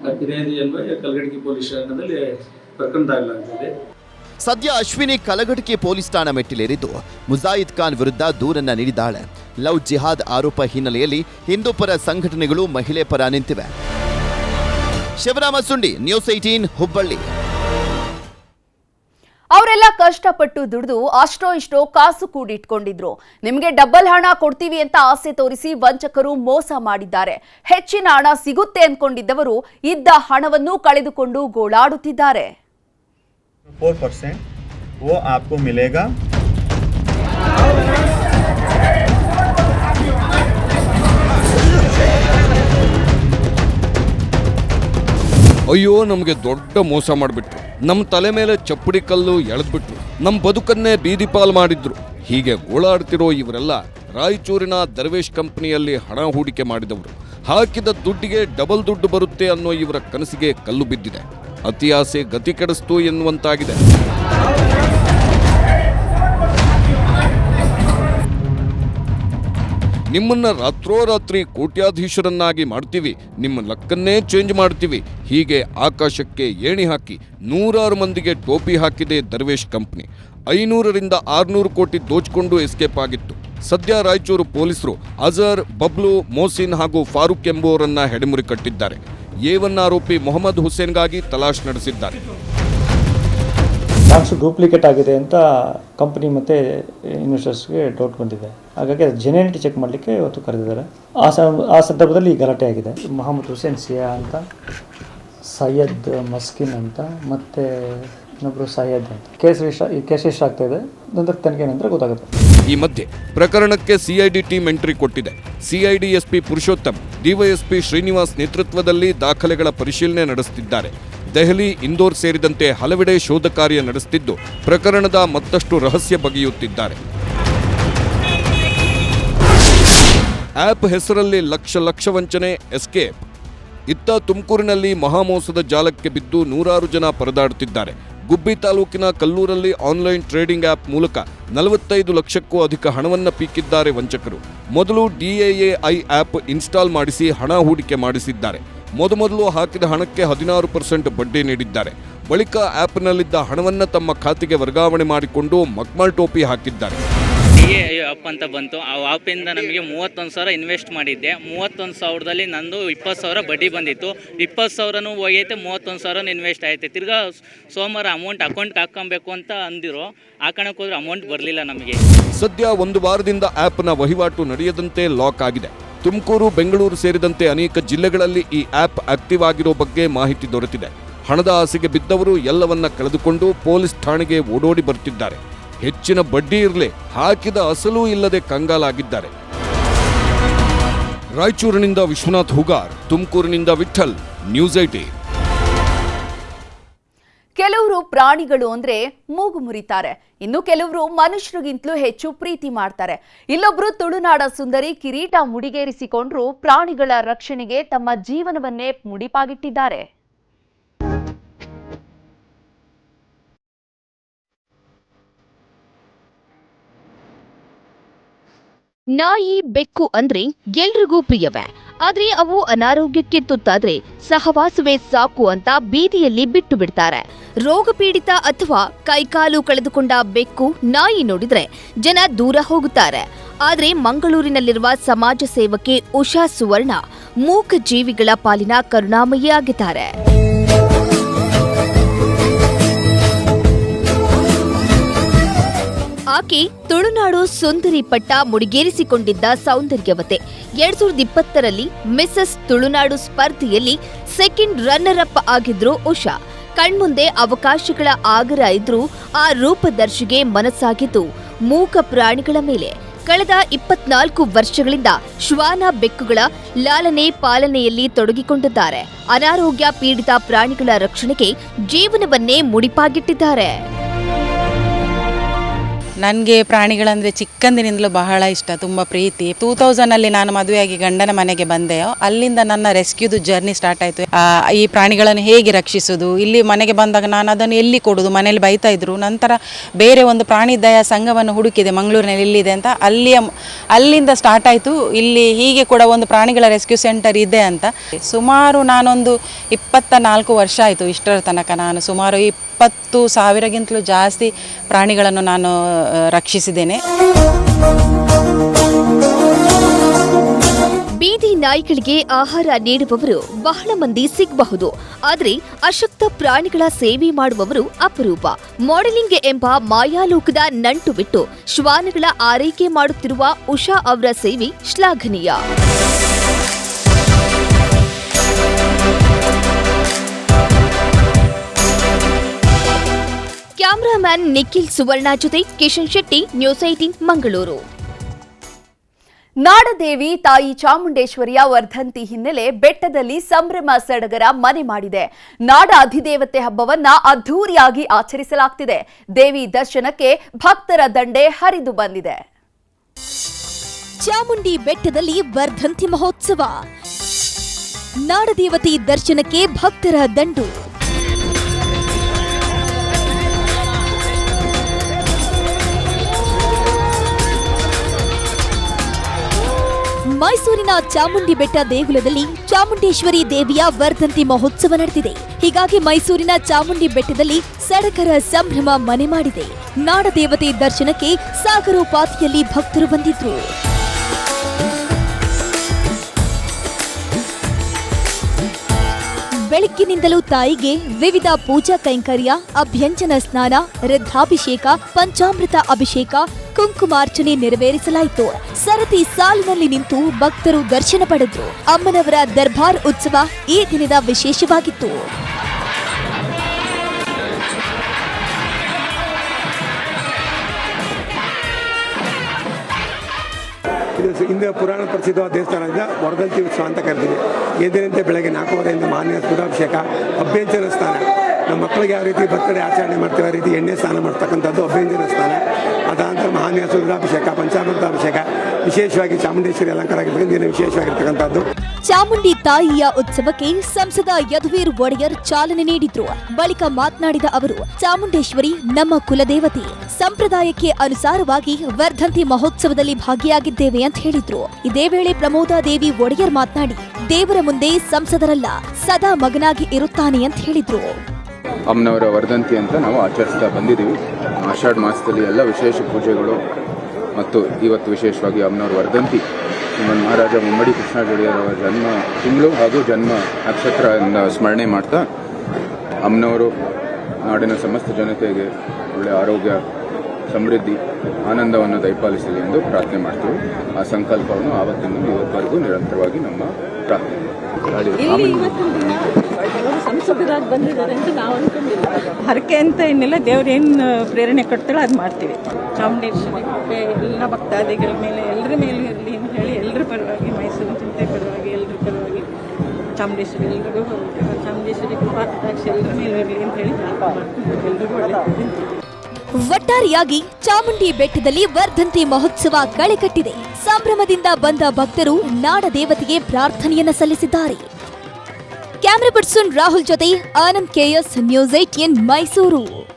ಆ ಫಿರ್ಯಾದಿ ಅನ್ವಯ ಕಲ್ಗಡಿಗೆ ಪೊಲೀಸ್ ಠಾಣದಲ್ಲಿ ಪ್ರಕರಣ ದಾಖಲಾಗ್ತದೆ ಸದ್ಯ ಅಶ್ವಿನಿ ಕಲಘಟಕಿ ಪೊಲೀಸ್ ಠಾಣಾ ಮೆಟ್ಟಿಲೇರಿದ್ದು ಮುಜಾಯಿದ್ ಖಾನ್ ವಿರುದ್ಧ ದೂರನ್ನ ನೀಡಿದ್ದಾಳೆ. ಲವ್ ಜಿಹಾದ್ ಆರೋಪ ಹಿನ್ನೆಲೆಯಲ್ಲಿ ಹಿಂದೂ ಪರ ಸಂಘಟನೆಗಳು ಮಹಿಳೆ ಪರ ನಿಂತಿವೆ. Shivarama Sundi, news eighteen Hubballi. ಅವರೆಲ್ಲ ಕಷ್ಟಪಟ್ಟು ದುಡಿದು ಅಷ್ಟೋ ಇಷ್ಟೋ ಕಾಸು ಕೂಡಿಟ್ಕೊಂಡಿದ್ರು. ನಿಮಗೆ ಡಬಲ್ ಹಣ ಕೊಡ್ತೀವಿ ಅಂತ ಆಸೆ ತೋರಿಸಿ ವಂಚಕರು ಮೋಸ ಮಾಡಿದ್ದಾರೆ. ಹೆಚ್ಚಿನ ಹಣ ಸಿಗುತ್ತೆ ಅಂದ್ಕೊಂಡಿದ್ದವರು ಇದ್ದ ಹಣವನ್ನು ಕಳೆದುಕೊಂಡು ಗೋಳಾಡುತ್ತಿದ್ದಾರೆ. ಅಯ್ಯೋ ನಮಗೆ ದೊಡ್ಡ ಮೋಸ ಮಾಡಿಬಿಟ್ರು. ನಮ್ಮ ತಲೆ ಮೇಲೆ ಚಪ್ಪಡಿ ಕಲ್ಲು ಎಳೆದ್ಬಿಟ್ರು. ನಮ್ಮ ಬದುಕನ್ನೇ ಬೀದಿಪಾಲ್ ಮಾಡಿದ್ರು. ಹೀಗೆ ಗೋಳಾಡ್ತಿರೋ ಇವರೆಲ್ಲ ರಾಯಚೂರಿನ ದರ್ವೇಶ್ ಕಂಪನಿಯಲ್ಲಿ ಹಣ ಹೂಡಿಕೆ ಮಾಡಿದವರು. ಹಾಕಿದ ದುಡ್ಡಿಗೆ ಡಬಲ್ ದುಡ್ಡು ಬರುತ್ತೆ ಅನ್ನೋ ಇವರ ಕನಸಿಗೆ ಕಲ್ಲು ಬಿದ್ದಿದೆ. ಅತಿಯಾಸೆ ಗತಿ ಕೆಡಿಸ್ತು ಎನ್ನುವಂತಾಗಿದೆ. ನಿಮ್ಮನ್ನ ರಾತ್ರೋರಾತ್ರಿ ಕೋಟ್ಯಾಧೀಶರನ್ನಾಗಿ ಮಾಡ್ತೀವಿ. ನಿಮ್ಮ ಲಕ್ಕನ್ನೇ ಚೇಂಜ್ ಮಾಡ್ತೀವಿ. ಹೀಗೆ ಆಕಾಶಕ್ಕೆ ಏಣಿ ಹಾಕಿ ನೂರಾರು ಮಂದಿಗೆ ಟೋಪಿ ಹಾಕಿದೆ ದರ್ವೇಶ್ ಕಂಪ್ನಿ. ಐನೂರರಿಂದ ಆರುನೂರು ಕೋಟಿ ದೋಚಿಕೊಂಡು ಎಸ್ಕೇಪ್ ಆಗಿತ್ತು. ಸದ್ಯ ರಾಯಚೂರು ಪೊಲೀಸರು ಅಜರ್, ಬಬ್ಲು ಮೋಸಿನ್ ಹಾಗೂ ಫಾರೂಕ್ ಎಂಬುವರನ್ನ ಹೆಡೆಮುರಿ ಕಟ್ಟಿದ್ದಾರೆ. ಏವನ್ ಆರೋಪಿ ಮೊಹಮ್ಮದ್ ಹುಸೇನ್ಗಾಗಿ ತಲಾಶ್ ನಡೆಸಿದ್ದಾರೆ. ಸ್ಟಾಕ್ಸ್ ಡೂಪ್ಲಿಕೇಟ್ ಆಗಿದೆ ಅಂತ ಕಂಪನಿ ಮತ್ತು ಇನ್ವೆಸ್ಟರ್ಸ್ಗೆ ಡೌಟ್ ಬಂದಿದೆ. ಹಾಗಾಗಿ ಅದು ಜೆನ್ಯೂನಿಟಿ ಚೆಕ್ ಮಾಡಲಿಕ್ಕೆ ಇವತ್ತು ಕರೆದಿದ್ದಾರೆ. ಆ ಸ ಆ ಸಂದರ್ಭದಲ್ಲಿ ಈ ಗಲಾಟೆ ಆಗಿದೆ. ಮೊಹಮ್ಮದ್ ಹುಸೇನ್ ಸಿಯಾ ಅಂತ ಸೈಯದ್ ಮಸ್ಕಿನ್ ಅಂತ ಮತ್ತು ಇನ್ನೊಬ್ಬರು ಸೈಯದ್ ಅಂತ. ಕೇಸ್ ಈ ಕೇಸ್ ಆಗ್ತಾ ಇದೆ. ನಂತರ ತನಿಖೆ ನಂತರ ಗೊತ್ತಾಗುತ್ತೆ. ಈ ಮಧ್ಯೆ ಪ್ರಕರಣಕ್ಕೆ ಸಿಐಡಿ ಟೀಮ್ ಎಂಟ್ರಿ ಕೊಟ್ಟಿದೆ. CID SP Purushottam DYSP Srinivas ನೇತೃತ್ವದಲ್ಲಿ ದಾಖಲೆಗಳ ಪರಿಶೀಲನೆ ನಡೆಸುತ್ತಿದ್ದಾರೆ ದೆಹಲಿ ಇಂದೋರ್ ಸೇರಿದಂತೆ ಹಲವೆಡೆ ಶೋಧ ಕಾರ್ಯ ನಡೆಸುತ್ತಿದ್ದು ಪ್ರಕರಣದ ಮತ್ತಷ್ಟು ರಹಸ್ಯ ಬಗೆಯುತ್ತಿದ್ದಾರೆ. ಆಪ್ ಹೆಸರಲ್ಲಿ ಲಕ್ಷ ಲಕ್ಷ ವಂಚನೆ, ಎಸ್ಕೇಪ್. ಇತ್ತ ತುಮಕೂರಿನಲ್ಲಿ ಮಹಾಮೋಸದ ಜಾಲಕ್ಕೆ ಬಿದ್ದು ನೂರಾರು ಜನ ಪರದಾಡುತ್ತಿದ್ದಾರೆ. ಗುಬ್ಬಿ ತಾಲೂಕಿನ ಕಲ್ಲೂರಲ್ಲಿ ಆನ್ಲೈನ್ ಟ್ರೇಡಿಂಗ್ ಆಪ್ ಮೂಲಕ ನಲವತ್ತೈದು ಲಕ್ಷಕ್ಕೂ ಅಧಿಕ ಹಣವನ್ನು ಪೀಕಿದ್ದಾರೆ ವಂಚಕರು. ಮೊದಲು ಡಿಎಎಐ ಆಪ್ ಇನ್ಸ್ಟಾಲ್ ಮಾಡಿಸಿ ಹಣ ಹೂಡಿಕೆ ಮಾಡಿಸಿದ್ದಾರೆ. ಮೊದಮೊದಲು ಹಾಕಿದ ಹಣಕ್ಕೆ ಹದಿನಾರು ಪರ್ಸೆಂಟ್ ಬಡ್ಡಿ ನೀಡಿದ್ದಾರೆ. ಬಳಿಕ ಆ್ಯಪ್ನಲ್ಲಿದ್ದ ಹಣವನ್ನು ತಮ್ಮ ಖಾತೆಗೆ ವರ್ಗಾವಣೆ ಮಾಡಿಕೊಂಡು ಮಕ್ಮಲ್ ಟೋಪಿ ಹಾಕಿದ್ದಾರೆ. ಅಪ್ ಅಂತ ಬಂತು. ಆ ಆ್ಯಪಿಂದ ನಮಗೆ ಮೂವತ್ತೊಂದು ಸಾವಿರ ಇನ್ವೆಸ್ಟ್ ಮಾಡಿದ್ದೆ. ಮೂವತ್ತೊಂದು ಸಾವಿರದಲ್ಲಿ ನಂದು ಇಪ್ಪತ್ತು ಸಾವಿರ ಬಡ್ಡಿ ಬಂದಿತ್ತು. ಇಪ್ಪತ್ತು ಸಾವಿರನೂ ಹೋಗೈತೆ ಮೂವತ್ತೊಂದು ಸಾವಿರನೂ ಇನ್ವೆಸ್ಟ್ ಆಯಿತು. ತಿರ್ಗಾ ಸೋಮವಾರ ಅಮೌಂಟ್ ಅಕೌಂಟ್ಗೆ ಹಾಕ್ಕೊಬೇಕು ಅಂತ ಅಂದಿರೋ ಹಾಕೋಣಕ್ಕೆ ಹೋದ್ರೆ ಅಮೌಂಟ್ ಬರಲಿಲ್ಲ ನಮಗೆ. ಸದ್ಯ ಒಂದು ವಾರದಿಂದ ಆ್ಯಪ್ನ ವಹಿವಾಟು ನಡೆಯದಂತೆ ಲಾಕ್ ಆಗಿದೆ. ತುಮಕೂರು, ಬೆಂಗಳೂರು ಸೇರಿದಂತೆ ಅನೇಕ ಜಿಲ್ಲೆಗಳಲ್ಲಿ ಈ ಆಪ್ ಆಕ್ಟಿವ್ ಆಗಿರೋ ಬಗ್ಗೆ ಮಾಹಿತಿ ದೊರೆತಿದೆ. ಹಣದ ಆಸೆಗೆ ಬಿದ್ದವರು ಎಲ್ಲವನ್ನ ಕಳೆದುಕೊಂಡು ಪೊಲೀಸ್ ಠಾಣೆಗೆ ಓಡೋಡಿ ಬರುತ್ತಿದ್ದಾರೆ ಹೆಚ್ಚಿನ ಬಡ್ಡಿ ಇರಲಿ, ಹಾಕಿದ ಅಸಲೂ ಇಲ್ಲದೆ ಕಂಗಾಲಾಗಿದ್ದಾರೆ. ರಾಯಚೂರಿನಿಂದ ವಿಶ್ವನಾಥ್ ಹುಗಾರ್, ತುಮಕೂರಿನಿಂದ ವಿಠಲ್ ನ್ಯೂಸ್ ಐಟಿ. ಕೆಲವರು ಪ್ರಾಣಿಗಳು ಅಂದ್ರೆ ಮೂಗು ಮುರಿತಾರೆ. ಇನ್ನು ಕೆಲವರು ಮನುಷ್ಯರಿಗಿಂತಲೂ ಹೆಚ್ಚು ಪ್ರೀತಿ ಮಾಡ್ತಾರೆ. ಇಲ್ಲೊಬ್ರು ತುಳುನಾಡ ಸುಂದರಿ ಕಿರೀಟ ಮುಡಿಗೇರಿಸಿಕೊಂಡ್ರು ಪ್ರಾಣಿಗಳ ರಕ್ಷಣೆಗೆ ತಮ್ಮ ಜೀವನವನ್ನೇ ಮುಡಿಪಾಗಿಟ್ಟಿದ್ದಾರೆ. ನಾಯಿ ಬೆಕ್ಕು ಅಂದ್ರೆ ಎಲ್ರಿಗೂ ಪ್ರಿಯವೇ. ಆದ್ರೆ ಅವು ಅನಾರೋಗ್ಯಕ್ಕೆ ತುತ್ತಾದ್ರೆ ಸಹವಾಸವೇ ಸಾಕು ಅಂತ ಬೀದಿಯಲ್ಲಿ ಬಿಟ್ಟು ಬಿಡ್ತಾರೆ. ರೋಗ ಪೀಡಿತ ಅಥವಾ ಕೈಕಾಲು ಕಳೆದುಕೊಂಡ ಬೆಕ್ಕು ನಾಯಿ ನೋಡಿದ್ರೆ ಜನ ದೂರ ಹೋಗುತ್ತಾರೆ. ಆದ್ರೆ ಮಂಗಳೂರಿನಲ್ಲಿರುವ ಸಮಾಜ ಸೇವಕಿ ಉಷಾ ಸುವರ್ಣ ಮೂಕ ಜೀವಿಗಳ ಪಾಲಿನ ಕರುಣಾಮಯಿಯಾಗಿದ್ದಾರೆ ಆಕೆ ತುಳುನಾಡು ಸುಂದರಿ ಪಟ್ಟ ಮುಡಿಗೇರಿಸಿಕೊಂಡಿದ್ದ ಸೌಂದರ್ಯವತೆ. ಎರಡ್ ಸಾವಿರದ ಇಪ್ಪತ್ತರಲ್ಲಿ ಮಿಸಸ್ ತುಳುನಾಡು ಸ್ಪರ್ಧೆಯಲ್ಲಿ ಸೆಕೆಂಡ್ ರನ್ನರ್ ಅಪ್ ಆಗಿದ್ರು ಉಷಾ. ಕಣ್ಮುಂದೆ ಅವಕಾಶಗಳ ಆಗರ ಇದ್ರೂ ಆ ರೂಪದರ್ಶಿಗೆ ಮನಸ್ಸಾಗಿದ್ದು ಮೂಕ ಪ್ರಾಣಿಗಳ ಮೇಲೆ. ಕಳೆದ ಇಪ್ಪತ್ನಾಲ್ಕು ವರ್ಷಗಳಿಂದ ಶ್ವಾನ ಬೆಕ್ಕುಗಳ ಲಾಲನೆ ಪಾಲನೆಯಲ್ಲಿ ತೊಡಗಿಕೊಂಡಿದ್ದಾರೆ. ಅನಾರೋಗ್ಯ ಪೀಡಿತ ಪ್ರಾಣಿಗಳ ರಕ್ಷಣೆಗೆ ಜೀವನವನ್ನೇ ಮುಡಿಪಾಗಿಟ್ಟಿದ್ದಾರೆ. ನನಗೆ ಪ್ರಾಣಿಗಳಂದರೆ ಚಿಕ್ಕಂದಿನಿಂದಲೂ ಬಹಳ ಇಷ್ಟ, ತುಂಬ ಪ್ರೀತಿ. ಟೂ ತೌಸಂಡಲ್ಲಿ ನಾನು ಮದುವೆಯಾಗಿ ಗಂಡನ ಮನೆಗೆ ಬಂದೆ. ಅಲ್ಲಿಂದ ನನ್ನ ರೆಸ್ಕ್ಯೂದು ಜರ್ನಿ ಸ್ಟಾರ್ಟ್ ಆಯಿತು. ಈ ಪ್ರಾಣಿಗಳನ್ನು ಹೇಗೆ ರಕ್ಷಿಸೋದು? ಇಲ್ಲಿ ಮನೆಗೆ ಬಂದಾಗ ನಾನು ಅದನ್ನು ಎಲ್ಲಿ ಕೊಡೋದು? ಮನೇಲಿ ಬೈತಾ ಇದ್ರು. ನಂತರ ಬೇರೆ ಒಂದು ಪ್ರಾಣಿ ದಯಾ ಸಂಘವನ್ನು ಹುಡುಕಿದೆ, ಮಂಗಳೂರಿನಲ್ಲಿ ಇಲ್ಲಿದೆ ಅಂತ. ಅಲ್ಲಿಯ, ಅಲ್ಲಿಂದ ಸ್ಟಾರ್ಟ್ ಆಯಿತು. ಇಲ್ಲಿ ಹೀಗೆ ಕೂಡ ಒಂದು ಪ್ರಾಣಿಗಳ ರೆಸ್ಕ್ಯೂ ಸೆಂಟರ್ ಇದೆ ಅಂತ. ಸುಮಾರು ನಾನೊಂದು ಇಪ್ಪತ್ತ ನಾಲ್ಕು ವರ್ಷ ಆಯಿತು ಇಷ್ಟರ ತನಕ ನಾನು ಸುಮಾರು ಇಪ್ಪತ್ತು ಸಾವಿರಗಿಂತಲೂ ಜಾಸ್ತಿ ಪ್ರಾಣಿಗಳನ್ನು ನಾನು ರಕ್ಷಿಸಿದ್ದೇನೆ. ಬೀದಿ ನಾಯಿಗಳಿಗೆ ಆಹಾರ ನೀಡುವವರು ಬಹಳ ಮಂದಿ ಸಿಗಬಹುದು. ಆದರೆ ಅಶಕ್ತ ಪ್ರಾಣಿಗಳ ಸೇವೆ ಮಾಡುವವರು ಅಪರೂಪ. ಮಾಡೆಲಿಂಗ್ ಎಂಬ ಮಾಯಾಲೋಕದ ನಂಟು ಬಿಟ್ಟು ಶ್ವಾನಗಳ ಆರೈಕೆ ಮಾಡುತ್ತಿರುವ ಉಷಾ ಅವರ ಸೇವೆ ಶ್ಲಾಘನೀಯ. ಕ್ಯಾಮರಾಮ್ಯಾನ್ ನಿಖಿಲ್ ಸುವರ್ಣ ಜೊತೆ ಕಿಶನ್ ಶೆಟ್ಟಿ, ನ್ಯೂಸ್ ಏಟೀನ್ ಮಂಗಳೂರು. ನಾಡದೇವಿ ತಾಯಿ ಚಾಮುಂಡೇಶ್ವರಿಯ ವರ್ಧಂತಿ ಹಿನ್ನೆಲೆ ಬೆಟ್ಟದಲ್ಲಿ ಸಂಭ್ರಮ ಸಡಗರ ಮನೆ ಮಾಡಿದೆ. ನಾಡ ಅಧಿದೇವತೆ ಹಬ್ಬವನ್ನ ಅದ್ಧೂರಿಯಾಗಿ ಆಚರಿಸಲಾಗ್ತಿದೆ. ದೇವಿ ದರ್ಶನಕ್ಕೆ ಭಕ್ತರ ದಂಡೆ ಹರಿದು ಬಂದಿದೆ. ಚಾಮುಂಡಿ ಬೆಟ್ಟದಲ್ಲಿ ವರ್ಧಂತಿ ಮಹೋತ್ಸವ. ನಾಡದೇವತೆ ದರ್ಶನಕ್ಕೆ ಭಕ್ತರ ದಂಡು. ಮೈಸೂರಿನ ಚಾಮುಂಡಿ ಬೆಟ್ಟ ದೇಗುಲದಲ್ಲಿ ಚಾಮುಂಡೇಶ್ವರಿ ದೇವಿಯ ವರ್ಧಂತಿ ಮಹೋತ್ಸವ ನಡೆದಿದೆ. ಹೀಗಾಗಿ ಮೈಸೂರಿನ ಚಾಮುಂಡಿ ಬೆಟ್ಟದಲ್ಲಿ ಸಡಕರ ಸಂಭ್ರಮ ಮನೆ ಮಾಡಿದೆ. ನಾಡದೇವತೆ ದರ್ಶನಕ್ಕೆ ಸಾಗರೋಪಾತಿಯಲ್ಲಿ ಭಕ್ತರು ಬಂದಿದ್ರು. ಬೆಳಗ್ಗಿನಿಂದಲೂ ತಾಯಿಗೆ ವಿವಿಧ ಪೂಜಾ ಕೈಂಕರ್ಯ, ಅಭ್ಯಂಜನ ಸ್ನಾನ ರುದ್ರಾಭಿಷೇಕ ಪಂಚಾಮೃತ ಅಭಿಷೇಕ ಕುಂಕುಮಾರ್ಚನೆ ನೆರವೇರಿಸಲಾಯಿತು. ಸರತಿ ಸಾಲಿನಲ್ಲಿ ನಿಂತು ಭಕ್ತರು ದರ್ಶನ ಪಡೆದ್ರು. ಅಮ್ಮನವರ ದರ್ಬಾರ್ ಉತ್ಸವ ಈ ದಿನದ ವಿಶೇಷವಾಗಿತ್ತು. ಇದು ಹಿಂದೆ ಪುರಾಣ ಪ್ರಸಿದ್ಧವಾದ ದೇವಸ್ಥಾನದಿಂದ ವರದಂತಿ ಉತ್ಸವ ಅಂತ ಕರಿತೀವಿ. ಎಂದಿನಂತೆ ಬೆಳಗ್ಗೆ ನಾಲ್ಕೂವರೆಯಿಂದ ಮಾನ್ಯ ಸುಧಾಭಿಷೇಕ ಅಭ್ಯಂಜನ ಸ್ಥಾನ ನಮ್ಮ ಮಕ್ಕಳಿಗೆ ಯಾವ ರೀತಿ ಬರ್ತಡೆ ಆಚರಣೆ ಮಾಡ್ತೀವಿ ಆ ರೀತಿ ಎಣ್ಣೆ ಸ್ನಾನ ಮಾಡ್ತಕ್ಕಂಥದ್ದು ಅಭ್ಯಂಜನ ಸ್ಥಾನ ಅದಾನಂತರ ಮಹಾನ್ಯ ಸುಧಾಭಿಷೇಕ ಪಂಚಾಮೃತ ಅಭಿಷೇಕ ವಿಶೇಷವಾಗಿ ಚಾಮುಂಡೇಶ್ವರಿ ಅಲಂಕಾರ ಆಗಿರ್ತಕ್ಕಂಥ ವಿಶೇಷವಾಗಿರ್ತಕ್ಕಂಥದ್ದು. ಚಾಮುಂಡಿ ತಾಯಿಯ ಉತ್ಸವಕ್ಕೆ ಸಂಸದ ಯದುವೀರ್ ಒಡೆಯರ್ ಚಾಲನೆ ನೀಡಿದ್ರು. ಬಳಿಕ ಮಾತನಾಡಿದ ಅವರು, ಚಾಮುಂಡೇಶ್ವರಿ ನಮ್ಮ ಕುಲದೇವತೆ. ಸಂಪ್ರದಾಯಕ್ಕೆ ಅನುಸಾರವಾಗಿ ವರ್ಧಂತಿ ಮಹೋತ್ಸವದಲ್ಲಿ ಭಾಗಿಯಾಗಿದ್ದೇವೆ ಅಂತ ಹೇಳಿದ್ರು. ಇದೇ ವೇಳೆ ಪ್ರಮೋದಾ ದೇವಿ ಒಡೆಯರ್ ಮಾತನಾಡಿ, ದೇವರ ಮುಂದೆ ಸಂಸದರಲ್ಲ, ಸದಾ ಮಗನಾಗಿ ಇರುತ್ತಾನೆ ಅಂತ ಹೇಳಿದ್ರು. ಅಮ್ಮನವರ ವರ್ಧಂತಿ ಅಂತ ನಾವು ಆಚರಿಸ್ತಾ ಬಂದಿದ್ದೀವಿ. ಆಷಾಢ ಮಾಸದಲ್ಲಿ ಎಲ್ಲ ವಿಶೇಷ ಪೂಜೆಗಳು ಮತ್ತು ಇವತ್ತು ವಿಶೇಷವಾಗಿ ಅಮ್ಮನವರ ವರ್ಧಂತಿ ಮಹಾರಾಜ ಮುಮ್ಮಡಿ ಕೃಷ್ಣಾಚಾರ್ಯರವರ ಜನ್ಮ ತಿಂಗಳು ಹಾಗೂ ಜನ್ಮ ನಕ್ಷತ್ರ ಸ್ಮರಣೆ ಮಾಡ್ತಾ, ಅಮ್ಮನವರು ನಾಡಿನ ಸಮಸ್ತ ಜನತೆಗೆ ಒಳ್ಳೆಯ ಆರೋಗ್ಯ ಸಮೃದ್ಧಿ, ಆನಂದವನ್ನು ದಯಪಾಲಿಸಲಿ ಎಂದು ಪ್ರಾರ್ಥನೆ ಮಾಡ್ತೀವಿ. ಆ ಸಂಕಲ್ಪವನ್ನು ಆವತ್ತಿನ ಇವತ್ತವರೆಗೂ ನಿರಂತರವಾಗಿ ನಮ್ಮ ಪ್ರಾರ್ಥನೆ. ಬಂದಿದ್ದಾರೆ ಅಂತ ಹರಕೆ ಅಂತ ಏನಿಲ್ಲ, ದೇವ್ರು ಏನು ಪ್ರೇರಣೆ ಕೊಡ್ತಾಳೆ ಅದು ಮಾಡ್ತೀವಿ. ಚಾಮುಂಡೇಶ್ವರಿ ಎಲ್ಲ ಭಕ್ತಾದಿಗಳ ಮೇಲೆ ಎಲ್ಲರ ಮೇಲೆ ಇರಲಿ ಅಂತ ಹೇಳಿ ಎಲ್ಲರ ಪರವಾಗಿ, ಮೈಸೂರು ಚಿಂತೆ ಪರವಾಗಿ ಎಲ್ಲರ ಪರವಾಗಿ ಚಾಮುಂಡೇಶ್ವರಿ ಎಲ್ರಿಗೂ ಚಾಮುಂಡೇಶ್ವರಿ ಕೃಪಾ ಎಲ್ಲರ ಮೇಲೆ ಇರಲಿ ಅಂತ ಹೇಳಿ ಒಳ್ಳೆಯದು ಒಟ್ಟಾರೆಯಾಗಿ ಚಾಮುಂಡಿ ಬೆಟ್ಟದಲ್ಲಿ ವರ್ಧಂತಿ ಮಹೋತ್ಸವ ಕಳೆಕಟ್ಟಿದೆ ಸಂಭ್ರಮದಿಂದ ಬಂದ ಭಕ್ತರು ನಾಡ ದೇವತೆಗೆ ಪ್ರಾರ್ಥನೆಯನ್ನ ಸಲ್ಲಿಸಿದ್ದಾರೆ. ಕ್ಯಾಮ್ರಾ ಪರ್ಸನ್ ರಾಹುಲ್ ಜೊತೆ Anand KS news eighteen Mysuru.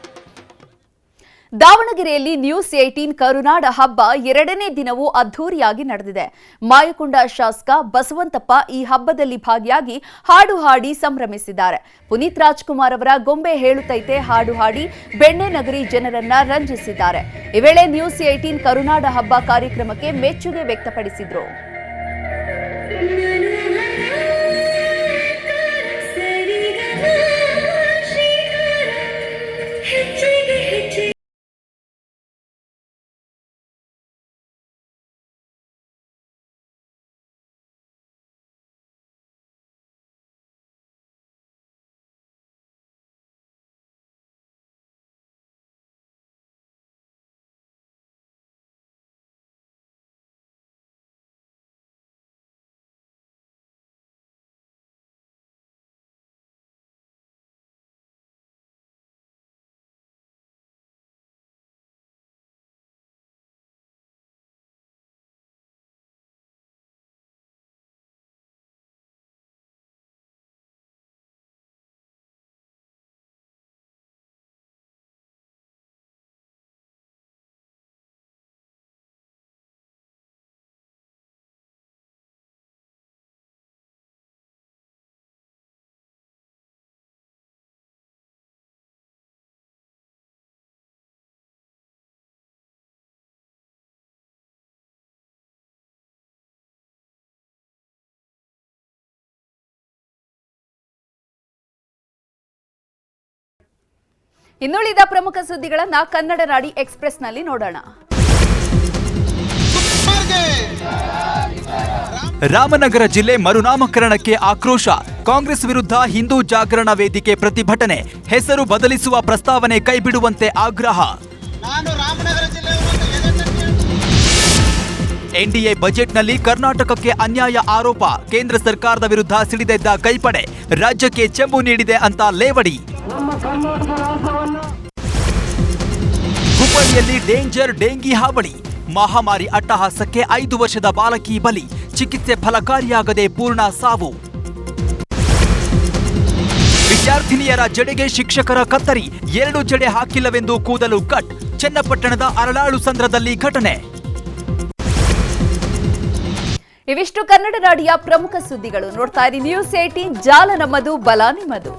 ದಾವಣಗೆರೆಯಲ್ಲಿ ನ್ಯೂಸ್ ಏಟೀನ್ ಕರುನಾಡ ಹಬ್ಬ ಎರಡನೇ ದಿನವೂ ಅದ್ಧೂರಿಯಾಗಿ ನಡೆದಿದೆ. ಮಾಯಕೊಂಡ ಶಾಸಕ ಬಸವಂತಪ್ಪ ಈ ಹಬ್ಬದಲ್ಲಿ ಭಾಗಿಯಾಗಿ ಹಾಡು ಹಾಡಿ ಸಂಭ್ರಮಿಸಿದ್ದಾರೆ. ಪುನೀತ್ ರಾಜ್ಕುಮಾರ್ ಅವರ ಗೊಂಬೆ ಹೇಳುತ್ತೈತೆ ಹಾಡು ಹಾಡಿ ಬೆಣ್ಣೆ ನಗರಿ ಜನರನ್ನ ರಂಜಿಸಿದ್ದಾರೆ. ಈ ವೇಳೆ ನ್ಯೂಸ್ ಏಟೀನ್ ಕರುನಾಡ ಹಬ್ಬ ಕಾರ್ಯಕ್ರಮಕ್ಕೆ ಮೆಚ್ಚುಗೆ ವ್ಯಕ್ತಪಡಿಸಿದ್ರು. ಇನ್ನುಳಿದ ಪ್ರಮುಖ ಸುದ್ದಿಗಳನ್ನ ಕನ್ನಡ ನಾಡಿ ಎಕ್ಸ್ಪ್ರೆಸ್ನಲ್ಲಿ ನೋಡೋಣ. ರಾಮನಗರ ಜಿಲ್ಲೆ ಮರುನಾಮಕರಣಕ್ಕೆ ಆಕ್ರೋಶ. ಕಾಂಗ್ರೆಸ್ ವಿರುದ್ಧ ಹಿಂದೂ ಜಾಗರಣ ವೇದಿಕೆ ಪ್ರತಿಭಟನೆ. ಹೆಸರು ಬದಲಿಸುವ ಪ್ರಸ್ತಾವನೆ ಕೈಬಿಡುವಂತೆ ಆಗ್ರಹ. ಎನ್ಡಿಎ ಬಜೆಟ್ನಲ್ಲಿ ಕರ್ನಾಟಕಕ್ಕೆ ಅನ್ಯಾಯ ಆರೋಪ. ಕೇಂದ್ರ ಸರ್ಕಾರದ ವಿರುದ್ಧ ಸಿಡಿದೆದ್ದ ಕೈಪಡೆ ರಾಜ್ಯಕ್ಕೆ ಚೆಂಬು ನೀಡಿದೆ ಅಂತ ಲೇವಡಿ. ಹುಬ್ಬಳ್ಳಿಯಲ್ಲಿ ಡೇಂಜರ್ ಡೆಂಗಿ ಹಾವಳಿ. ಮಹಾಮಾರಿ ಅಟ್ಟಹಾಸಕ್ಕೆ ಐದು ವರ್ಷದ ಬಾಲಕಿ ಬಲಿ. ಚಿಕಿತ್ಸೆ ಫಲಕಾರಿಯಾಗದೆ ಪೂರ್ಣ ಸಾವು. ವಿದ್ಯಾರ್ಥಿನಿಯರ ಜಡೆಗೆ ಶಿಕ್ಷಕರ ಕತ್ತರಿ. ಎರಡು ಜಡೆ ಹಾಕಿಲ್ಲವೆಂದು ಕೂದಲು ಕಟ್. ಚನ್ನಪಟ್ಟಣದ ಅರಳಾಳು ಸಂದ್ರದಲ್ಲಿ ಘಟನೆ. ಇವಿಷ್ಟು ಕನ್ನಡ ನಾಡಿಯ ಪ್ರಮುಖ ಸುದ್ದಿಗಳು ನೋಡ್ತಾ ಇರಿ. ನ್ಯೂಸ್ ಏಟೀನ್ ಜಾಲ ನಮ್ಮದು, ಬಲ ನಿಮ್ಮದು.